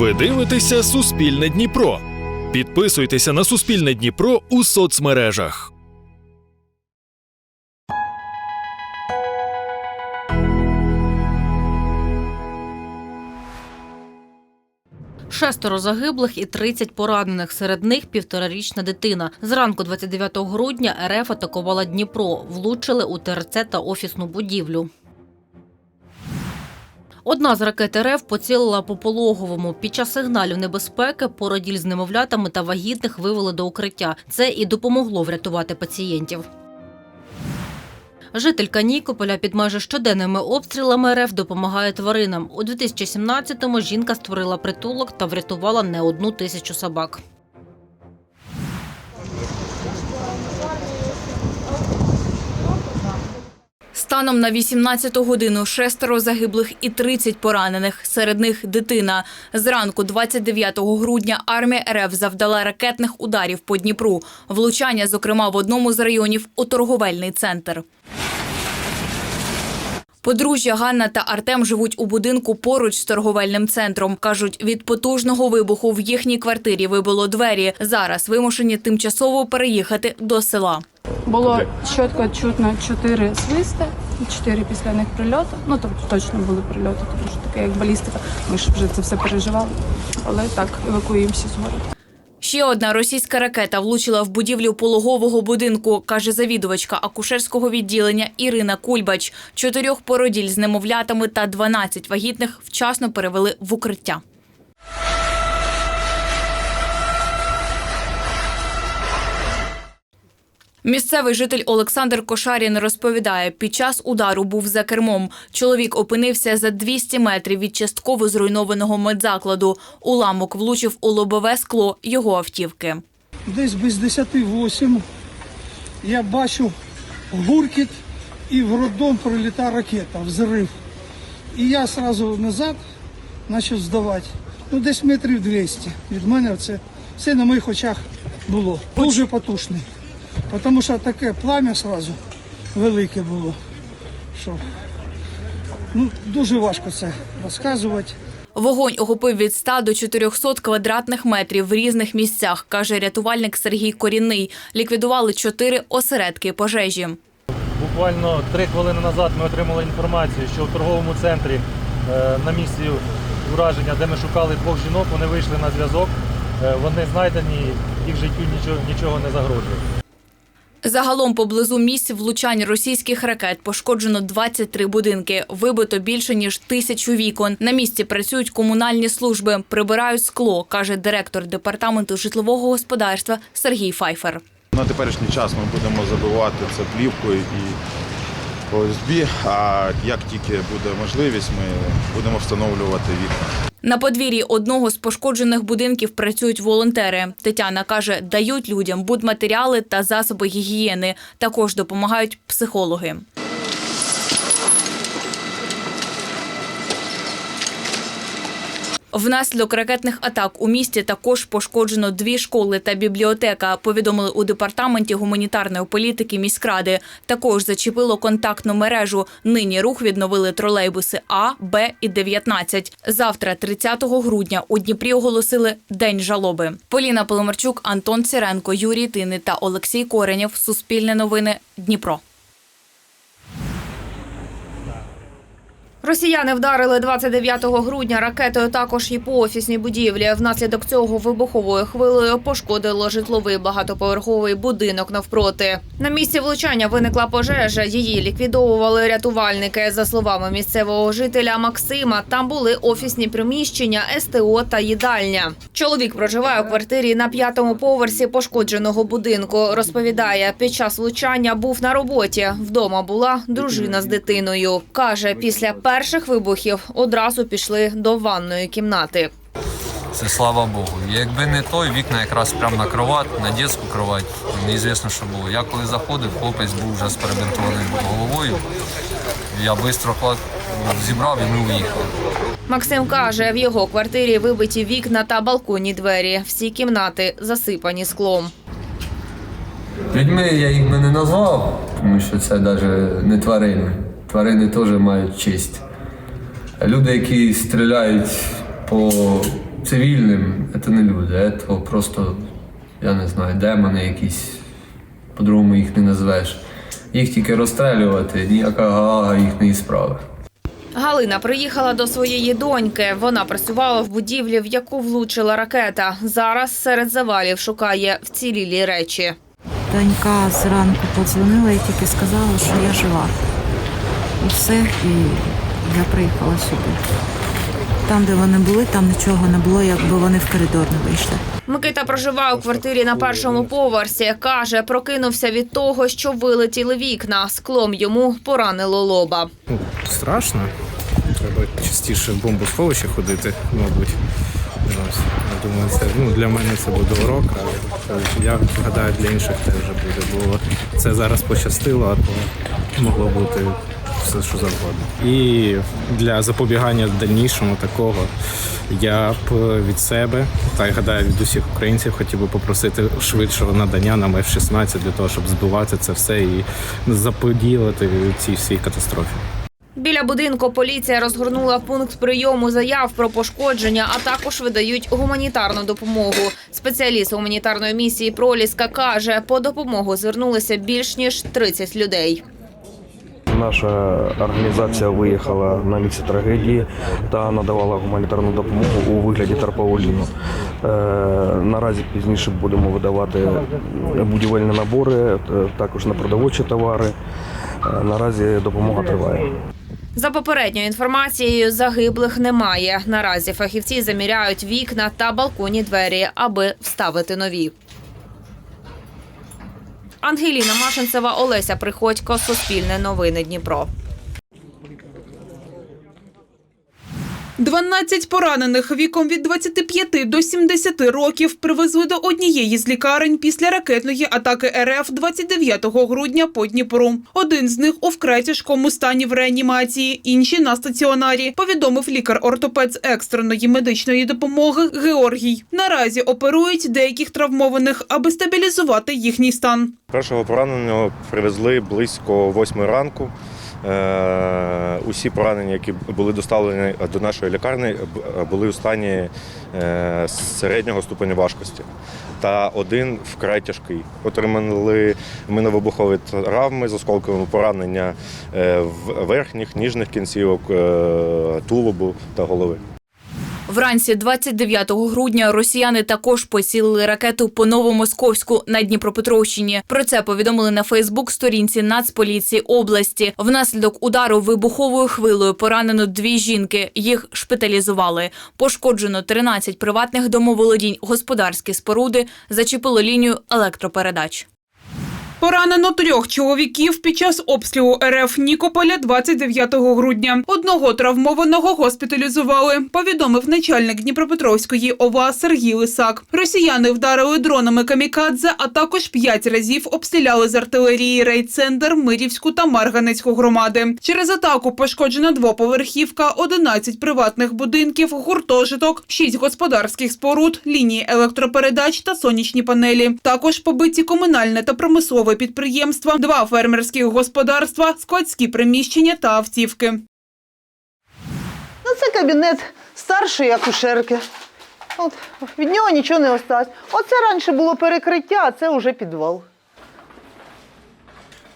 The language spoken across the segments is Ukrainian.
Ви дивитеся Суспільне Дніпро. Підписуйтеся на Суспільне Дніпро у соцмережах. Шестеро загиблих і 30 поранених. Серед них півторарічна дитина. Зранку 29 грудня РФ атакувала Дніпро. Влучили у ТРЦ та офісну будівлю. Одна з ракет РФ поцілила по пологовому. Під час сигналів небезпеки породіль з немовлятами та вагітних вивели до укриття. Це і допомогло врятувати пацієнтів. Жителька Нікополя під майже щоденними обстрілами РФ допомагає тваринам. У 2017-му жінка створила притулок та врятувала не одну тисячу собак. Станом на 18 годину шестеро загиблих і 30 поранених. Серед них дитина. Зранку 29 грудня армія РФ завдала ракетних ударів по Дніпру. Влучання, зокрема, в одному з районів у торговельний центр. Подружжя Ганна та Артем живуть у будинку поруч з торговельним центром. Кажуть, від потужного вибуху в їхній квартирі вибило двері. Зараз вимушені тимчасово переїхати до села. Було чітко чутно чотири свисти, чотири після них прильоти. Ну тобто точно були прильоти, тому що таке як балістика. Ми ж вже це все переживали. Але так евакуюємося з города. Ще одна російська ракета влучила в будівлю пологового будинку, каже завідувачка акушерського відділення Ірина Кульбач. Чотирьох породіль з немовлятами та 12 вагітних вчасно перевели в укриття. Місцевий житель Олександр Кошарін розповідає, під час удару був за кермом. Чоловік опинився за 200 метрів від частково зруйнованого медзакладу. Уламок влучив у лобове скло його автівки. десь без 10 8 я бачу гуркіт і в роддом приліта ракета, взрив. І я одразу назад почав здавати. Ну, десь метрів 200 від мене це, це на моїх очах було. Дуже потужний. Тому що таке плам'я одразу велике було. Що, ну, дуже важко це розказувати. Вогонь охопив від 100 до 400 квадратних метрів в різних місцях, каже рятувальник Сергій Корінний. Ліквідували чотири осередки пожежі. Буквально три хвилини назад ми отримали інформацію, що в торговому центрі е, на місці ураження, де ми шукали двох жінок, вони вийшли на зв'язок. Е, Вони знайдені, їх життю нічого, нічого не загрожує. Загалом поблизу місць влучань російських ракет пошкоджено 23 будинки. Вибито більше ніж тисячу вікон. На місці працюють комунальні служби, прибирають скло, каже директор департаменту житлового господарства Сергій Файфер. На теперішній час ми будемо забивати це плівкою і ОСБ, а як тільки буде можливість, ми будемо встановлювати вікна. На подвір'ї одного з пошкоджених будинків працюють волонтери. Тетяна каже, дають людям будматеріали та засоби гігієни. Також допомагають психологи. Внаслідок ракетних атак у місті також пошкоджено дві школи та бібліотека. Повідомили у департаменті гуманітарної політики міськради. Також зачепило контактну мережу. Нині рух відновили тролейбуси А, Б і 19. Завтра, 30 грудня, у Дніпрі оголосили День жалоби. Поліна Поломарчук, Антон Сіренко, Юрій Тини та Олексій Коренєв. Суспільне новини. Дніпро. Росіяни вдарили 29 грудня ракетою також і по офісній будівлі. Внаслідок цього вибуховою хвилею пошкодило житловий багатоповерховий будинок навпроти. На місці влучання виникла пожежа. Її ліквідовували рятувальники. За словами місцевого жителя Максима, там були офісні приміщення, СТО та їдальня. Чоловік проживає у квартирі на п'ятому поверсі пошкодженого будинку. Розповідає, під час влучання був на роботі. Вдома була дружина з дитиною. каже, після перших вибухів одразу пішли до ванної кімнати. Це слава Богу. Якби не той, вікна якраз прямо на кровать, на дитячу кровать. Неізвісно, що було. Я коли заходив, хлопець був вже з перебинтованою головою. Я швидко клад зібрав і ми уїхали. Максим каже, в його квартирі вибиті вікна та балконні двері. Всі кімнати засипані склом. Людьми я їх би не назвав, тому що це навіть не тварини. Тварини теж мають честь. Люди, які стріляють по цивільним це не люди, це просто, я не знаю, демони якісь, по-другому їх не назвеш. Їх тільки розстрелювати, ніяка галага їх не справи. Галина приїхала до своєї доньки. Вона працювала в будівлі, в яку влучила ракета. Зараз серед завалів шукає вцілілі речі. Донька зранку подзвонила і тільки сказала, що я жива. І все, і я приїхала сюди. Там, де вони були, там нічого не було, якби вони в коридор не вийшли. Микита проживає у квартирі на першому поверсі. Каже, прокинувся від того, що вилетіли вікна. Склом йому поранило лоба. Ну, страшно. Треба частіше в бомбосховище ходити, мабуть. Я думаю, це ну, для мене це буде урок, але я гадаю, для інших теж буде, бо це зараз пощастило, а то могло бути все, що завгодно. І для запобігання дальнішому такого я б від себе, та й гадаю від усіх українців, хотів би попросити швидшого надання нам F-16 для того, щоб збивати це все і заподілити цій всій катастрофі. Біля будинку поліція розгорнула пункт прийому заяв про пошкодження, а також видають гуманітарну допомогу. Спеціаліст гуманітарної місії Проліска каже, по допомогу звернулися більш ніж 30 людей. Наша організація виїхала на місце трагедії та надавала гуманітарну допомогу у вигляді тарпауліну. Е, наразі пізніше будемо видавати будівельні набори, е, також на продовольчі товари. Е, наразі допомога триває. За попередньою інформацією, загиблих немає. Наразі фахівці заміряють вікна та балконні двері, аби вставити нові. Ангеліна Машинцева, Олеся Приходько, Суспільне новини Дніпро. 12 поранених віком від 25 до 70 років привезли до однієї з лікарень після ракетної атаки РФ 29 грудня по Дніпру. Один з них у вкрай тяжкому стані в реанімації, інші на стаціонарі. Повідомив лікар-ортопед з екстреної медичної допомоги Георгій. Наразі оперують деяких травмованих, аби стабілізувати їхній стан. Першого пораненого привезли близько 8 ранку. Е, Усі поранені, які були доставлені до нашої лікарні, були у стані е, середнього ступеня важкості. Та один вкрай тяжкий. Отримали миновибухові травми з осколковими поранення е, верхніх, ніжних кінцівок, е, тулубу та голови. Вранці 29 грудня росіяни також поцілили ракету по Новомосковську на Дніпропетровщині. Про це повідомили на Фейсбук-сторінці Нацполіції області. Внаслідок удару вибуховою хвилою поранено дві жінки. Їх шпиталізували. Пошкоджено 13 приватних домоволодінь, господарські споруди, зачепило лінію електропередач. Поранено трьох чоловіків під час обстрілу РФ Нікополя 29 грудня. Одного травмованого госпіталізували, повідомив начальник Дніпропетровської ОВА Сергій Лисак. Росіяни вдарили дронами камікадзе, а також п'ять разів обстріляли з артилерії райцентр, Мирівську та Марганецьку громади. Через атаку пошкоджено двоповерхівка, 11 приватних будинків, гуртожиток, 6 господарських споруд, лінії електропередач та сонячні панелі. Також побиті комунальне та промислове підприємства, два фермерські господарства, складські приміщення та автівки. Ну, це кабінет старшої акушерки. От, від нього нічого не осталось. Оце раніше було перекриття, а це вже підвал.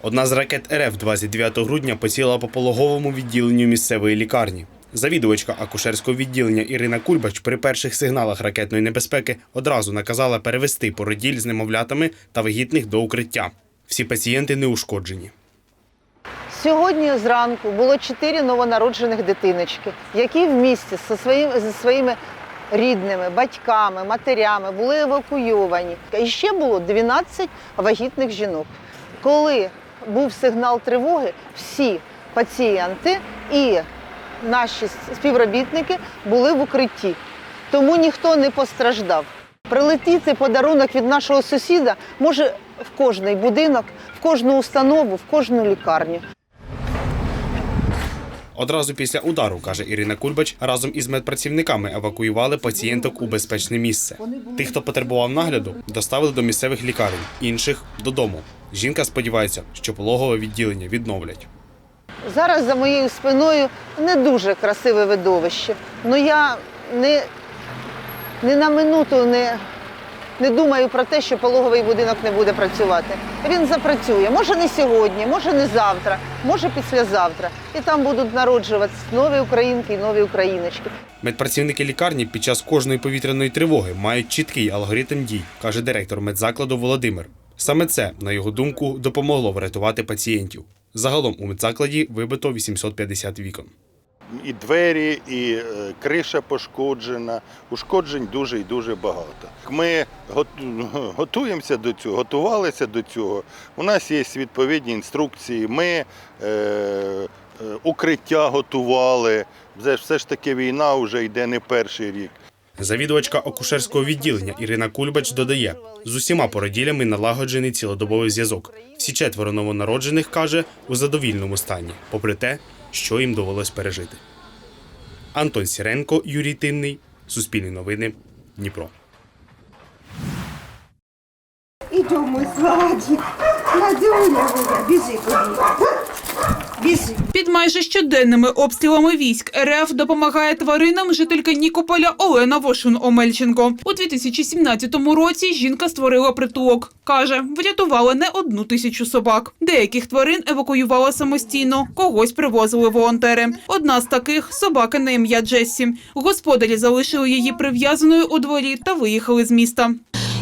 Одна з ракет РФ 29 грудня поцілила по пологовому відділенню місцевої лікарні. Завідувачка акушерського відділення Ірина Кульбач при перших сигналах ракетної небезпеки одразу наказала перевести породіль з немовлятами та вагітних до укриття. Всі пацієнти не ушкоджені. Сьогодні зранку було чотири новонароджених дитиночки, які в місті зі своїми, своїми рідними, батьками, матерями були евакуйовані. І ще було 12 вагітних жінок. Коли був сигнал тривоги, всі пацієнти і наші співробітники були в укритті, тому ніхто не постраждав. Прилетіти подарунок від нашого сусіда може в кожний будинок, в кожну установу, в кожну лікарню. Одразу після удару, каже Ірина Кульбач, разом із медпрацівниками евакуювали пацієнток у безпечне місце. Тих, хто потребував нагляду, доставили до місцевих лікарень, інших додому. Жінка сподівається, що пологове відділення відновлять. Зараз за моєю спиною не дуже красиве видовище. Ну я не ні на минуту не, не думаю про те, що пологовий будинок не буде працювати. Він запрацює. Може не сьогодні, може не завтра, може післязавтра. І там будуть народжуватися нові українки і нові україночки. Медпрацівники лікарні під час кожної повітряної тривоги мають чіткий алгоритм дій, каже директор медзакладу Володимир. Саме це, на його думку, допомогло врятувати пацієнтів. Загалом у медзакладі вибито 850 вікон. І двері, і е, криша пошкоджена. Ушкоджень дуже і дуже багато. Ми готуємося до цього, готувалися до цього. У нас є відповідні інструкції. Ми е, е, укриття готували. Все ж- таки війна вже йде не перший рік. Завідувачка акушерського відділення Ірина Кульбач додає, з усіма породілями налагоджений цілодобовий зв'язок. Всі четверо новонароджених каже у задовільному стані, попри те, що їм довелось пережити. Антон Сіренко, Юрій Тинний, Суспільні новини, Дніпро. Ідемо, мой сладик. Надюня моя, біжи. Під майже щоденними обстрілами військ РФ допомагає тваринам жителька Нікополя Олена Вошун-Омельченко. У 2017 році жінка створила притулок. Каже, врятувала не одну тисячу собак. Деяких тварин евакуювала самостійно, когось привозили волонтери. Одна з таких собака на ім'я Джессі. Господарі залишили її прив'язаною у дворі та виїхали з міста.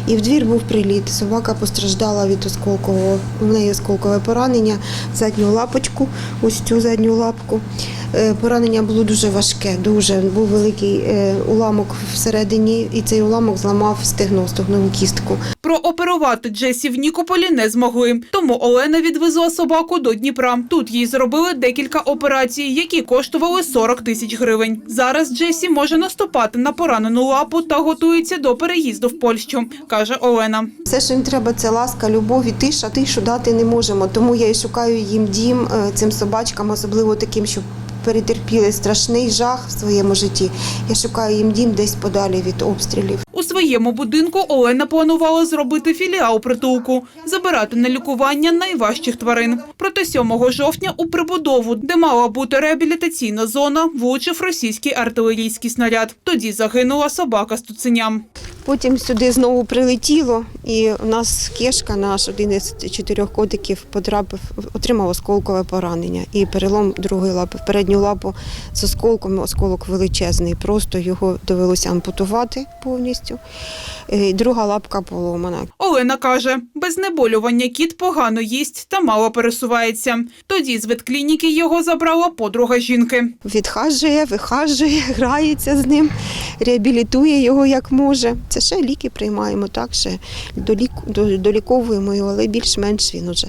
І в двір був приліт. Собака постраждала від осколкового. в неї осколкове поранення задню лапочку, ось цю задню лапку. Е, Поранення було дуже важке, дуже був великий е, уламок всередині, і цей уламок зламав стегно, стегнову кістку. Прооперувати Джесі в Нікополі не змогли. Тому Олена відвезла собаку до Дніпра. Тут їй зробили декілька операцій, які коштували 40 тисяч гривень. Зараз Джесі може наступати на поранену лапу та готується до переїзду в Польщу, каже Олена. Все, що їм треба, це ласка, любов і тиша. Тишу дати не можемо. Тому я і шукаю їм дім е, цим собачкам, особливо таким, що перетерпіли страшний жах в своєму житті. Я шукаю їм дім десь подалі від обстрілів. У своєму будинку Олена планувала зробити філіал притулку, забирати на лікування найважчих тварин. Проте 7 жовтня у прибудову, де мала бути реабілітаційна зона, влучив російський артилерійський снаряд. Тоді загинула собака з туценям. Потім сюди знову прилетіло, і у нас кешка, наш один із чотирьох котиків, потрапив, отримав осколкове поранення і перелом другої лапи. Передню лапу з осколком, осколок величезний. Просто його довелося ампутувати повністю. Е, і Друга лапка поломана. Олена каже, без знеболювання кіт погано їсть та мало пересувається. Тоді з ветклініки його забрала подруга жінки. Відхажує, вихажує, грається з ним, реабілітує його як може. Це ще ліки приймаємо, так, ще доліковуємо його, але більш-менш він уже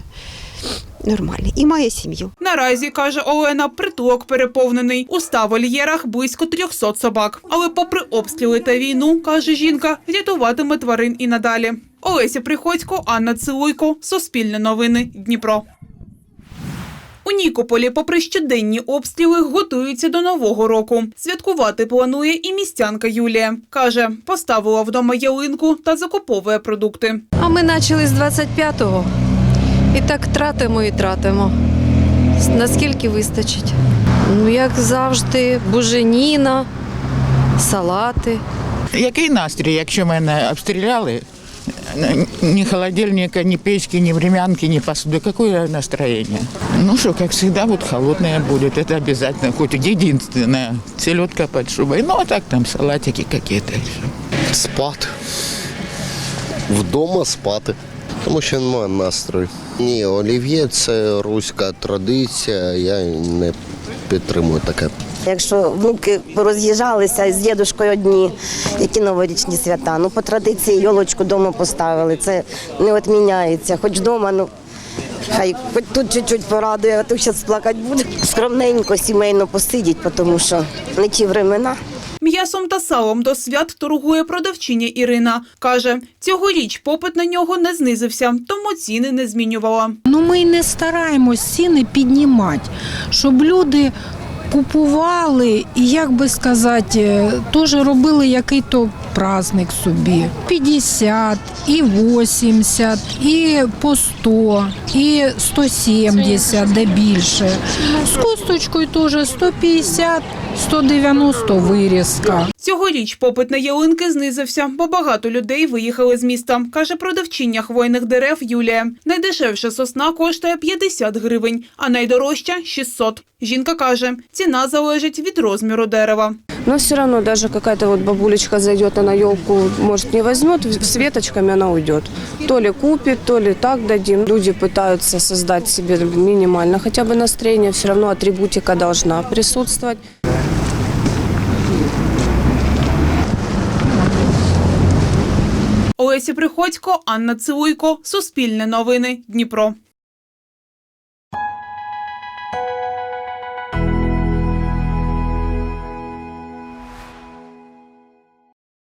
нормальний. І має сім'ю. Наразі, каже Олена, притулок переповнений. У ста вольєрах близько 300 собак. Але попри обстріли та війну, каже жінка, рятуватиме тварин і надалі. Олеся Приходько, Анна Цилуйко, Суспільне новини, Дніпро. У Нікополі, попри щоденні обстріли, готуються до нового року. Святкувати планує і містянка Юлія. Каже, поставила вдома ялинку та закуповує продукти. А ми почали з 25-го. І так тратимо і тратимо. Наскільки вистачить? Ну, як завжди, буженіна, салати. Який настрій, якщо мене обстріляли? Ни холодильника, ни печки, ни времянки, ни посуды. Какое настроение? Ну что, как всегда, вот холодное будет. Это обязательно. Хоть единственное. Селедка под шубой. Ну, а так там салатики какие-то. и всё. Спати. Вдома спати. Тому що немає настрою. Ні, олів'є це руська традиція, я не підтримую таке. Якщо внуки роз'їжджалися з дідушкою одні, які новорічні свята. Ну, по традиції йолочку вдома поставили. Це не відміняється. Хоч вдома, ну хай хоч тут чуть-чуть порадує, а то зараз плакати буде. Скромненько, сімейно посидіть, тому що не ті времена. М'ясом та салом до свят торгує продавчиня Ірина. Каже, цьогоріч попит на нього не знизився, тому ціни не змінювала. Ну ми й не стараємось ціни піднімати, щоб люди купували і, як би сказати, теж робили який-то праздник собі. 50, і 80, і по 100, і 170, де більше. З косточкою теж 150, 190 вирізка. Цьогоріч попит на ялинки знизився, бо багато людей виїхали з міста, каже продавчиня хвойних дерев Юлія. Найдешевша сосна коштує 50 гривень, а найдорожча – 600. Жінка каже, ціна залежить від розміру дерева. Но все равно даже какая-то вот бабулечка зайдет, она елку, может, не возьмет, с веточками она уйдет. То ли купит, то ли так дадим. Люди пытаются создать себе минимально хотя бы настроение, все равно атрибутика должна присутствовать. Олеся Приходько, Анна Цивуйко, Суспільне новини, Дніпро.